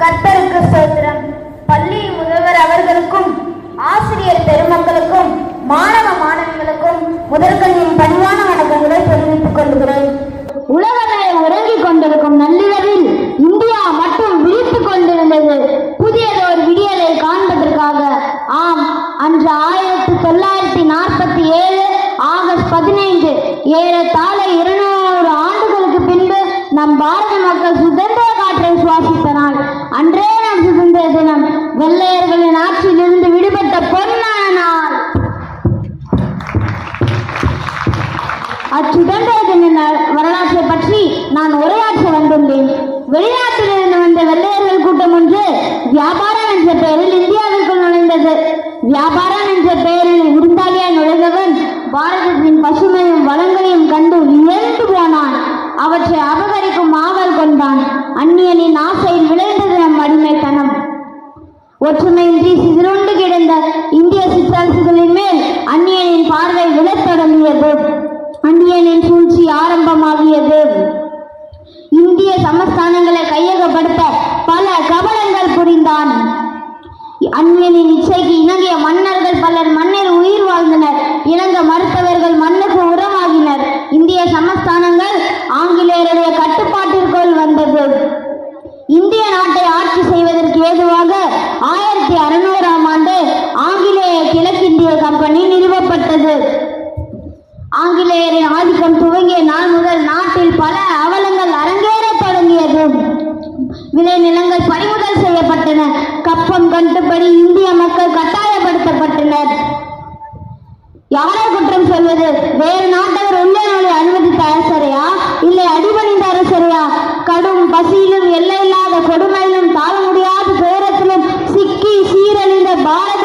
கர்த்தருக்கு ஸ்தோத்திரம். பள்ளி முதல்வர் அவர்களுக்கும் ஆசிரியர் பெருமக்களுக்கும் மாணவ மாணவிகளுக்கும் முதற்கல்வியின் பணிவான வணக்கங்களை தெரிவித்துக் கொள்கிறேன். உலகமே உறங்கிக் கொண்டிருக்கும் நள்ளிரவில் இந்தியா மட்டும் விழித்துக் கொண்டிருந்தது. புதியதோர் விடியலை காண்பதற்காக. ஆம் அன்று ஆயிரத்தி தொள்ளாயிரத்தி நாற்பத்தி ஏழு ஆகஸ்ட் பதினைந்து ஏழு அச்சுதந்திர தின வரலாற்றை பற்றி நான் உரையாற்ற வந்துள்ளேன். வெளிநாட்டிலிருந்து வந்த வெள்ளையர்கள் கூட்டம் ஒன்று வியாபாரம் என்ற பெயரில் இந்தியாவிற்குள் நுழைந்தது. வியாபாரம் என்ற பெயரில் விருந்தாளியாய் நுழைந்தவன் பாரதத்தின் பசுமையும் வளங்களையும் கண்டு வியந்து போனான். அவற்றை அபகரிக்கும் ஆவல் கொண்டான். அந்நியனின் ஆசையில் விளைந்தது நம் அடிமைத்தனம். ஒற்றுமையின்றி சிதறுண்டு இந்தியனின் சூழ்ச்சி ஆரம்பமாகியது இந்திய சமஸ்தானங்களை கையகப்படுத்த பல கபலங்கள் புரிந்தான். அந்நியனின் இச்சைக்கு இணங்கிய மன்னர்கள் பலர் மண்ணில் உயிர் வாழ்ந்தனர். இணங்க மறுத்தவர்கள் மண்ணுக்கு உரமாகினர். இந்திய சமஸ்தானங்கள் ஆங்கிலேயருடைய கட்டுப்பாட்டிற்குள் வந்தது. இந்திய நாட்டை ஆட்சி செய்வதற்கு ஏதுவாக ஆயிரத்தி அறுநூறாம் ஆண்டு ஆங்கிலேய கிழக்கிந்திய கம்பெனி நிறுவப்பட்டது. ஆங்கிலேயரின் ஆதிக்கம் துவங்கிய நாள் முதல் நாட்டில் பல அவலங்கள் அரங்கேற தொடங்கியது. விளைநிலங்கள் பறிமுதல் செய்யப்பட்டன. கப்பம் கட்டுப்படி இந்திய மக்கள் கட்டாயப்படுத்தப்பட்டனர். யாரை குற்றம் சொல்வது? வேறு நாட்டவர் உள்ளே நுழைய அனுமதித்த அரசரையா? இல்லை அடிபணிந்த அரசரையா? கடும் பசியிலும் எல்லையில்லாத கொடுமையிலும் தாழ முடியாத துயரத்திலும் சிக்கி சீரழிந்த பாரத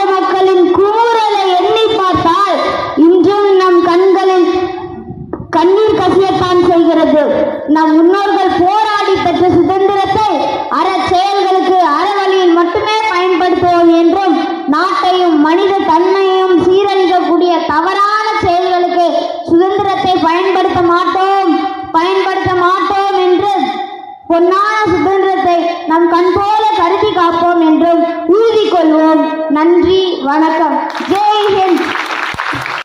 நம் முன்னோர்கள் போராடி பெற்ற சுதந்திரத்தை அற செயல்களுக்கு அறவழியில் மட்டுமே பயன்படுத்துவோம் என்றும் நாட்டையும் மனித தன்மையையும் சீரழிக்கக்கூடிய தவறான செயல்களுக்கு சுதந்திரத்தை பயன்படுத்த மாட்டோம் பயன்படுத்த மாட்டோம் என்று பொன்னான சுதந்திரத்தை நம் கண் போல கருதி காப்போம் என்றும் உறுதி கொள்வோம். நன்றி வணக்கம். ஜெய்